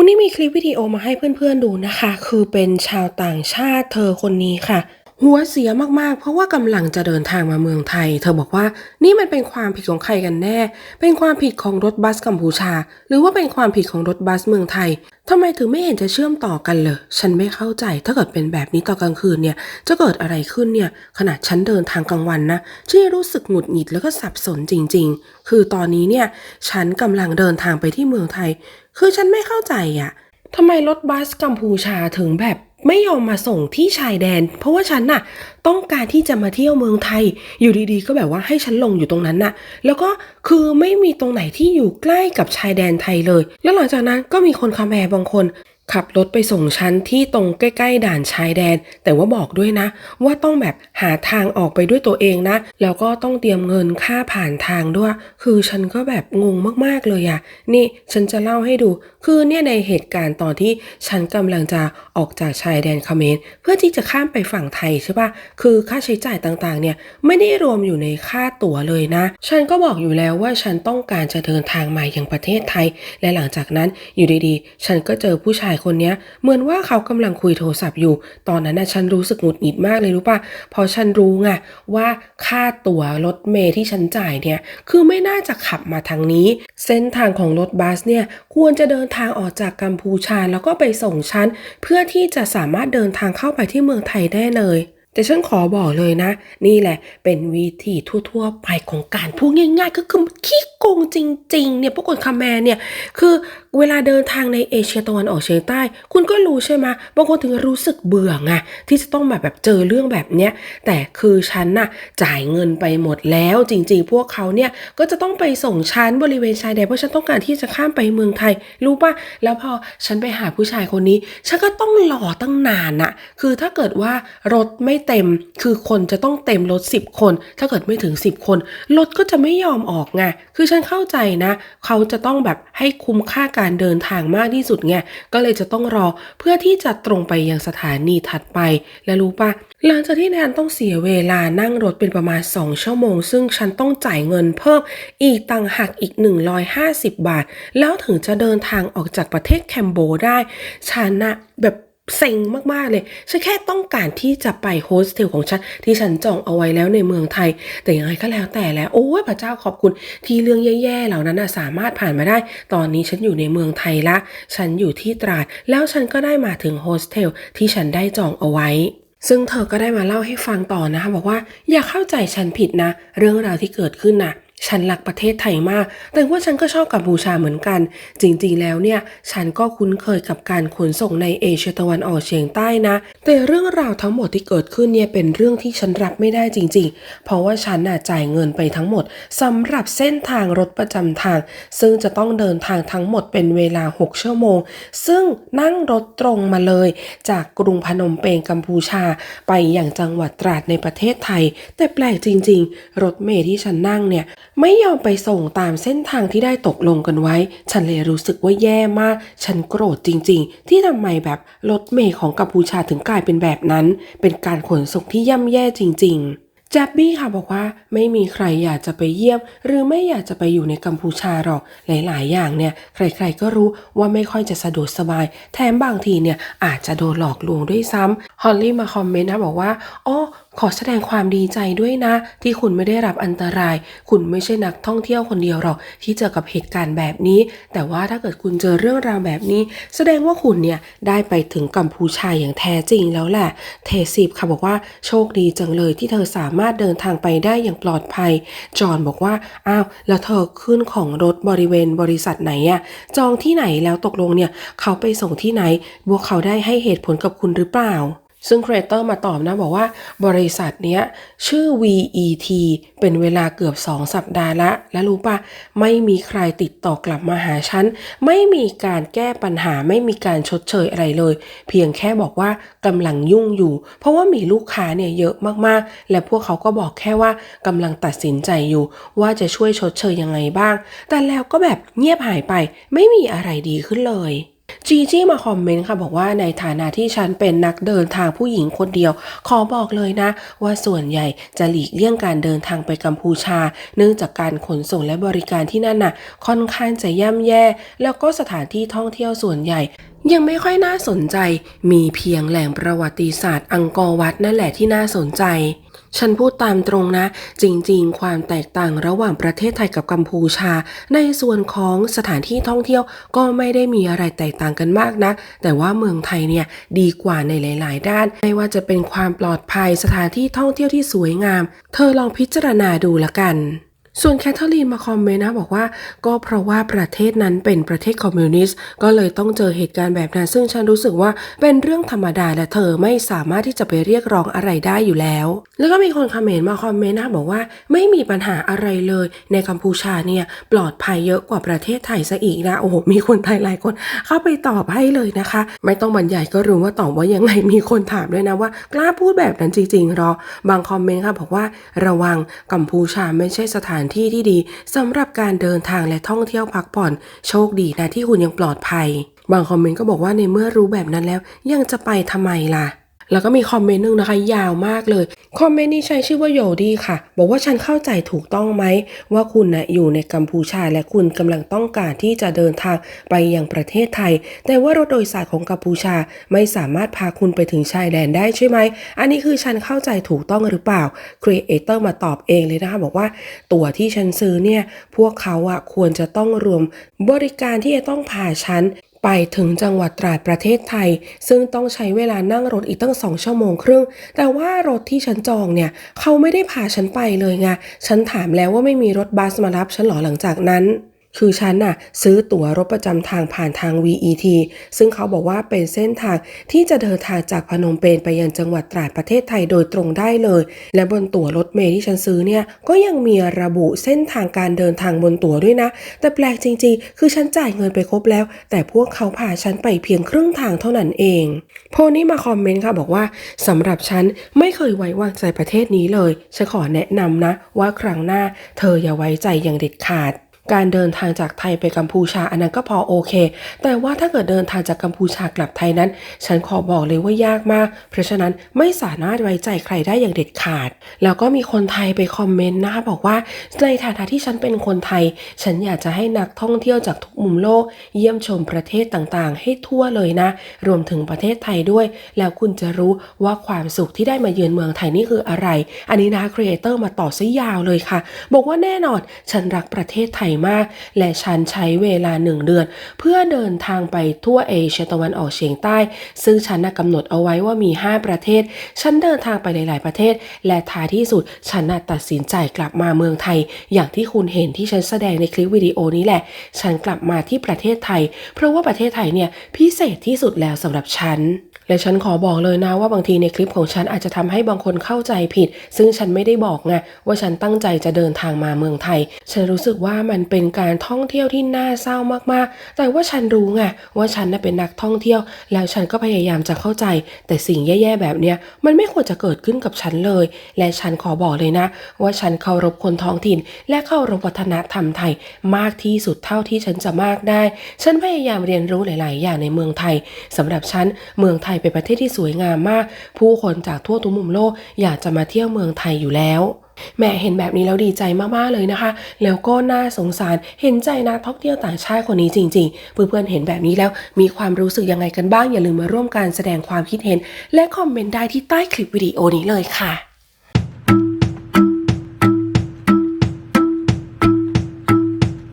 วันนี้มีคลิปวิดีโอมาให้เพื่อนๆดูนะคะ คือเป็นชาวต่างชาติเธอคนนี้ค่ะ หัวเสียมากๆ เพราะว่ากำลังจะเดินทางมาเมืองไทย เธอบอกว่านี่มันเป็นความผิดของใครกันแน่ เป็นความผิดของรถบัสกัมพูชา หรือว่าเป็นความผิดของรถบัสเมืองไทยทำไมถึงไม่เห็นจะเชื่อมต่อกันเลย ฉันไม่เข้าใจ ถ้าเกิดเป็นแบบนี้ตอนกลางคืนเนี่ย จะเกิดอะไรขึ้นเนี่ย ขนาดฉันเดินทางกลางวันนะฉันรู้สึกหงุดหงิดแล้วก็สับสนจริง ๆ คือตอนนี้เนี่ย ฉันกำลังเดินทางไปที่เมืองไทย คือฉันไม่เข้าใจอะทำไมรถบัสกัมพูชาถึงแบบ ไม่ยอมมาส่งที่ชายแดน เพราะว่าฉันน่ะ ต้องการที่จะมาเที่ยวเมืองไทย อยู่ดีๆ ก็แบบว่าให้ฉันลงอยู่ตรงนั้นน่ะ แล้วก็คือไม่มีตรงไหนที่อยู่ใกล้กับชายแดนไทยเลย แล้วหลังจากนั้นก็มีคนคาแมร์บางคน ขับรถไปส่งฉันที่ตรงใกล้ๆด่านชายแดน แต่ว่าบอกด้วยนะ ว่าต้องแบบหาทางออกไปด้วยตัวเองนะ แล้วก็ต้องเตรียมเงินค่าผ่านทางด้วย คือฉันก็แบบงงมากๆเลยอะนี่ฉันจะเล่าให้ดู คือเนี่ยในเหตุการณ์ตอนที่ฉันกำลังจะออกจากชายแดนเขมรเพื่อที่จะข้ามไปฝั่งไทยใช่ปะคือค่าใช้จ่ายต่างๆ เนี่ยไม่ได้รวมอยู่ในค่าตั๋วเลยนะ ฉันก็บอกอยู่แล้วว่าฉันต้องการจะเดินทางมาอยังประเทศไทย และหลังจากนั้นอยู่ดีๆ ฉันก็เจอผู้ชายคนเนี้ยเหมือนว่าเขากำลังคุยโทรศัพท์อยู่ ตอนนั้นนะฉันรู้สึกหงุดหงิดมากเลยรู้ปะเพอฉันรู้ไงว่าค่าตั๋วรถเมล์ที่ฉันจ่ายเนี่ย คือไม่น่าจะขับมาทางนี้ เส้นทางของรถบัสเนี่ยควรจะเดินทางออกจากกัมพูชาแล้วก็ไปส่งฉันเพื่อที่จะสามารถเดินทางเข้าไปที่เมืองไทยได้เลย แต่ฉันขอบอกเลยนะ นี่แหละเป็นวิธีทั่ว ๆ ไปของการพูดง่าย ๆ ก็คือขี้โกงจริง ๆ เนี่ยพวกคนคาแมนเนี่ย คือเวลาเดินทางในเอเชียตะวันออกเฉียงใต้ คุณก็รู้ใช่ไหมบางคนถึงรู้สึกเบื่อไงที่จะต้องแบบแบบเจอเรื่องแบบเนี้ยแต่คือฉันน่ะจ่ายเงินไปหมดแล้วจริง ๆ พวกเขาเนี่ยก็จะต้องไปส่งฉันบริเวณชายแดนเพราะฉันต้องการที่จะข้ามไปเมืองไทย รู้ป่ะแล้วพอฉันไปหาผู้ชายคนนี้ ฉันก็ต้องรอตั้งนานน่ะ คือถ้าเกิดว่ารถไม่เต็ม คือคนจะต้องเต็มรถ10 คน ถ้าเกิดไม่ถึง 10 คนรถก็จะไม่ยอมออกไงคือฉันเข้าใจนะ เขาจะต้องแบบให้คุ้มค่าการเดินทางมากที่สุดไงก็เลยจะต้องรอเพื่อที่จะตรงไปยังสถานีถัดไป และรู้ป่ะหลังจากที่แนนต้องเสียเวลานั่งรถเป็นประมาณ 2 ชั่วโมง ซึ่งฉันต้องจ่ายเงินเพิ่มอีกต่างหากอีก 150 บาท แล้วถึงจะเดินทางออกจากประเทศแคมโบได้ฉันนะแบบ เซ็งมากๆเลย ฉันแค่ต้องการที่จะไปโฮสเทลของฉัน ที่ฉันจองเอาไว้แล้วในเมืองไทย แต่ยังไงก็แล้วแต่แล้ว โอ้ยพระเจ้าขอบคุณที่เรื่องแย่ๆเหล่านั้นนะสามารถผ่านมาได้ ตอนนี้ฉันอยู่ในเมืองไทยละ ฉันอยู่ที่ตราด แล้วฉันก็ได้มาถึงโฮสเทลที่ฉันได้จองเอาไว้ซึ่งเธอก็ได้มาเล่าให้ฟังต่อนะคะบอกว่าอย่าเข้าใจฉันผิดนะ เรื่องราวที่เกิดขึ้นนะ ฉันรักประเทศไทยมาก แต่ว่าฉันก็ชอบกัมพูชาเหมือนกัน จริงๆ แล้วเนี่ย ฉันก็คุ้นเคยกับการขนส่งในเอเชียตะวันออกเฉียงใต้นะ แต่เรื่องราวทั้งหมดที่เกิดขึ้นเนี่ยเป็นเรื่องที่ฉันรับไม่ได้จริง ๆ เพราะว่าฉันน่ะจ่ายเงินไปทั้งหมดสำหรับเส้นทางรถประจำทาง ซึ่งจะต้องเดินทางทั้งหมดเป็นเวลา 6 ชั่วโมง ซึ่งนั่งรถตรงมาเลย จากกรุงพนมเปญกัมพูชา ไปอย่างจังหวัดตราดในประเทศไทย แต่แปลกจริง ๆ รถเมล์ที่ฉันนั่งเนี่ย ไม่ยอมไปส่งตามเส้นทางที่ได้ตกลงกันไว้ ฉันเลยรู้สึกว่าแย่มาก ฉันโกรธจริง ๆ ที่ทำไมแบบรถเมล์ของกัมพูชาถึงกลายเป็นแบบนั้น เป็นการขนส่งที่ย่ำแย่จริงๆแจบบี้ค่ะบอกว่าไม่มีใครอยากจะไปเยี่ยม หรือไม่อยากจะไปอยู่ในกัมพูชาหรอกหลาย ๆ อย่างเนี่ย ใคร ๆ ก็รู้ว่าไม่ค่อยจะสะดวกสบาย แถมบางทีเนี่ยอาจจะโดนหลอกลวงด้วยซ้ำฮอลลี่มาคอมเมนต์นะบอกว่าอ๋อขอแสดงความดีใจด้วยนะ ที่คุณไม่ได้รับอันตราย คุณไม่ใช่นักท่องเที่ยวคนเดียวหรอกที่เจอกับเหตุการณ์แบบนี้ แต่ว่าถ้าเกิดคุณเจอเรื่องราวแบบนี้ แสดงว่าคุณเนี่ยได้ไปถึงกัมพูชาอย่างแท้จริงแล้วแหละ เทสิบค่ะบอกว่าโชคดีจังเลยที่เธอสามารถเดินทางไปได้อย่างปลอดภัย จอห์นบอกว่าอ้าวแล้วเธอขึ้นของรถบริเวณบริษัทไหนอะจองที่ไหนแล้วตกลงเนี่ยเขาไปส่งที่ไหนพวกเขาได้ให้เหตุผลกับคุณหรือเปล่า ซึ่งครีเอเตอร์มาตอบนะบอกว่าบริษัทเนี้ยชื่อ VET เป็นเวลาเกือบ 2 สัปดาห์ละ และรู้ปะไม่มีใครติดต่อกลับมาหาฉัน ไม่มีการแก้ปัญหาไม่มีการชดเชยอะไรเลย เพียงแค่บอกว่ากำลังยุ่งอยู่ เพราะว่ามีลูกค้าเนี่ยเยอะมากๆ และพวกเขาก็บอกแค่ว่ากำลังตัดสินใจอยู่ ว่าจะช่วยชดเชยยังไงบ้าง แต่แล้วก็แบบเงียบหายไป ไม่มีอะไรดีขึ้นเลย จีจี้มาคอมเมนต์ค่ะบอกว่าในฐานะที่ฉันเป็นนักเดินทางผู้หญิงคนเดียว ขอบอกเลยนะ ว่าส่วนใหญ่จะหลีกเลี่ยงการเดินทางไปกัมพูชา เนื่องจากการขนส่งและบริการที่นั่นน่ะ ค่อนข้างจะย่ำแย่ แล้วก็สถานที่ท่องเที่ยวส่วนใหญ่ ยังไม่ค่อยน่าสนใจ มีเพียงแหล่งประวัติศาสตร์อังกอร์วัดนั่นแหละที่น่าสนใจ ฉันพูดตามตรงนะ จริงๆ ความแตกต่างระหว่างประเทศไทยกับกัมพูชา ในส่วนของสถานที่ท่องเที่ยวก็ไม่ได้มีอะไรแตกต่างกันมากนะ แต่ว่าเมืองไทยเนี่ยดีกว่าในหลาย ๆ ด้าน ไม่ว่าจะเป็นความปลอดภัยสถานที่ท่องเที่ยวที่สวยงาม เธอลองพิจารณาดูละกัน ส่วนแคทเธอรีนมาคอมเมนต์นะบอกว่า ก็เพราะว่าประเทศนั้นเป็นประเทศคอมมิวนิสต์ก็เลยต้องเจอเหตุการณ์แบบนั้น ซึ่งฉันรู้สึกว่าเป็นเรื่องธรรมดาและเธอไม่สามารถที่จะไปเรียกร้องอะไรได้อยู่แล้ว แล้วก็มีคนคอมเมนต์มาคอมเมนต์นะบอกว่า ไม่มีปัญหาอะไรเลย ในกัมพูชาเนี่ยปลอดภัยเยอะกว่าประเทศไทยซะอีกนะโอ้โหมีคนไทยหลายคนเข้าไปตอบให้เลยนะคะ ไม่ต้องบรรยายก็รู้ว่าตอบว่ายังไงมีคนถามด้วยนะว่า กล้าพูดแบบนั้นจริงๆหรอบางคอมเมนต์ค่ะบอกว่าระวังกัมพูชาไม่ใช่สถานที่ที่ดีสำหรับการเดินทางและท่องเที่ยวพักผ่อน โชคดีนะที่คุณยังปลอดภัย บางคอมเมนต์ก็บอกว่าในเมื่อรู้แบบนั้นแล้ว ยังจะไปทำไมล่ะ แล้วก็มีคอมเมนต์หนึงนะคะ ยาวมากเลย คอมเมนต์นี้ใช้ชื่อว่าโยดีค่ะ บอกว่าฉันเข้าใจถูกต้องไหม ว่าคุณนะอยู่ในกัมพูชาและคุณกำลังต้องการที่จะเดินทางไปยังประเทศไทย แต่ว่ารถโดยสารของกัมพูชาไม่สามารถพาคุณไปถึงชายแดนได้ใช่ไหม อันนี้คือฉันเข้าใจถูกต้องหรือเปล่าครีเอเตอร์มาตอบเองเลยนะคะ บอกว่าตั๋วที่ฉันซื้อเนี่ยพวกเขาอะควรจะต้องรวมบริการที่จะต้องพาฉัน ไปถึงจังหวัดตราดประเทศไทย ซึ่งต้องใช้เวลานั่งรถอีกตั้งสองชั่วโมงครึ่ง แต่ว่ารถที่ฉันจองเนี่ย เขาไม่ได้พาฉันไปเลยไงฉันถามแล้วว่าไม่มีรถบัสมารับฉันหรอหลังจากนั้น คือฉันน่ะซื้อตั๋วรถประจำทางผ่านทาง VET ซึ่งเขาบอกว่าเป็นเส้นทางที่จะเดินทางจากพนมเปญไปยังจังหวัดตราดประเทศไทยโดยตรงได้เลย และบนตั๋วรถเมล์ที่ฉันซื้อเนี่ยก็ยังมีระบุเส้นทางการเดินทางบนตั๋วด้วยนะ แต่แปลกจริงๆ คือฉันจ่ายเงินไปครบแล้ว แต่พวกเขาพาฉันไปเพียงครึ่งทางเท่านั้นเองโพนี่มาคอมเมนต์ค่ะบอกว่าสำหรับฉันไม่เคยไว้วางใจประเทศนี้เลยฉันขอแนะนำนะว่าครั้งหน้าเธออย่าไว้ใจอย่างเด็ดขาด การเดินทางจากไทยไปกัมพูชาอันนั้นก็พอโอเค แต่ว่าถ้าเกิดเดินทางจากกัมพูชากลับไทยนั้น ฉันขอบอกเลยว่ายากมาก เพราะฉะนั้นไม่สามารถไว้ใจใครได้อย่างเด็ดขาด แล้วก็มีคนไทยไปคอมเมนต์นะคะบอกว่าในฐานะที่ฉันเป็นคนไทย ฉันอยากจะให้นักท่องเที่ยวจากทุกมุมโลก เยี่ยมชมประเทศต่างๆ ให้ทั่วเลยนะ รวมถึงประเทศไทยด้วย แล้วคุณจะรู้ว่าความสุขที่ได้มาเยือนเมืองไทยนี่คืออะไร อันนี้นะครีเอเตอร์มาต่อซะยาวเลยค่ะ บอกว่าแน่นอนฉันรักประเทศไทยมาก และฉันใช้เวลาหนึ่งเดือน เพื่อเดินทางไปทั่วเอเชียตะวันออกเฉียงใต้ ซึ่งฉันกำหนดเอาไว้ว่ามี 5 ประเทศ ฉันเดินทางไปหลาย ๆ ประเทศ และท้ายที่สุดฉันตัดสินใจกลับมาเมืองไทย อย่างที่คุณเห็นที่ฉันแสดงในคลิปวิดีโอนี้แหละ ฉันกลับมาที่ประเทศไทย เพราะว่าประเทศไทยเนี่ยพิเศษที่สุดแล้วสำหรับฉัน และฉันขอบอกเลยนะว่าบางทีในคลิปของฉันอาจจะทำให้บางคนเข้าใจผิด ซึ่งฉันไม่ได้บอกไงว่าฉันตั้งใจจะเดินทางมาเมืองไทย ฉันรู้สึกว่ามันเป็นการท่องเที่ยวที่น่าเศร้ามากๆ แต่ว่าฉันรู้ไงว่าฉันน่ะเป็นนักท่องเที่ยว แล้วฉันก็พยายามจะเข้าใจ แต่สิ่งแย่ๆแบบเนี้ยมันไม่ควรจะเกิดขึ้นกับฉันเลย และฉันขอบอกเลยนะ ว่าฉันเคารพคนท้องถิ่น และเคารพวัฒนธรรมไทยมากที่สุดเท่าที่ฉันจะมากได้ ฉันพยายามเรียนรู้หลาย ๆ อย่างในเมืองไทยสำหรับฉันเมืองไทยเป็นประเทศที่สวยงามมาก ผู้คนจากทั่วทุกมุมโลกอยากจะมาเที่ยวเมืองไทยอยู่แล้วแม่เห็นแบบนี้แล้วดีใจมากๆเลยนะคะ แล้วก็น่าสงสารเห็นใจนักท่องเที่ยวต่างชาติคนนี้จริงๆ เพื่อนๆเห็นแบบนี้แล้วมีความรู้สึกยังไงกันบ้างอย่าลืมมาร่วมการแสดงความคิดเห็น และคอมเมนต์ได้ที่ใต้คลิปวิดีโอนี้เลยค่ะ